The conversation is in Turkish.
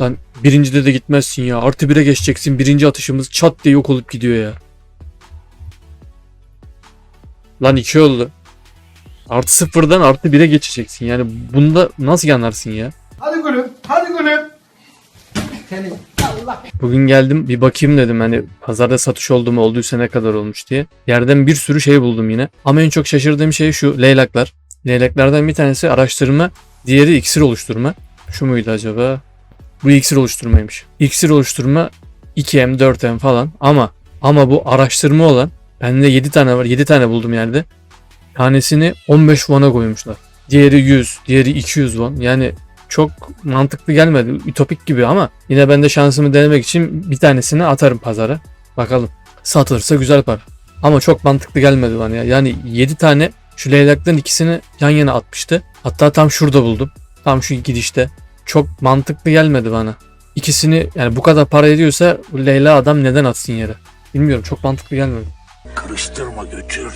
Lan birincide de gitmezsin ya. Artı bire geçeceksin. Birinci atışımız çat diye yok olup gidiyor ya. Lan iki oldu. Artı sıfırdan artı bire geçeceksin. Yani bunda nasıl yanarsın ya? Hadi gülüm, hadi gülüm. Seni Bugün geldim bir bakayım dedim hani pazarda satış oldu mu olduysa ne kadar olmuş diye. Yerden bir sürü şey buldum yine. Ama en çok şaşırdığım şey şu leylaklar. Leylaklardan bir tanesi araştırma, diğeri iksir oluşturma. Şu muydu acaba? Bu iksir oluşturmaymış. İksir oluşturma 2M, 4M falan ama ama bu araştırma olan bende 7 tane var. 7 tane buldum yerde. Tanesini 15 won'a koymuşlar. Diğeri 100, diğeri 200 won. Yani çok mantıklı gelmedi. Ütopik gibi ama yine ben de şansımı denemek için bir tanesini atarım pazara. Bakalım. Satılırsa güzel para. Ama çok mantıklı gelmedi bana ya. Yani 7 tane şu leylakların ikisini yan yana atmıştı. Hatta tam şurada buldum. Tam şu gidişte. Çok mantıklı gelmedi bana. İkisini yani bu kadar para ediyorsa Leyla adam neden atsın yere? Bilmiyorum çok mantıklı gelmedi. Karıştırma götür.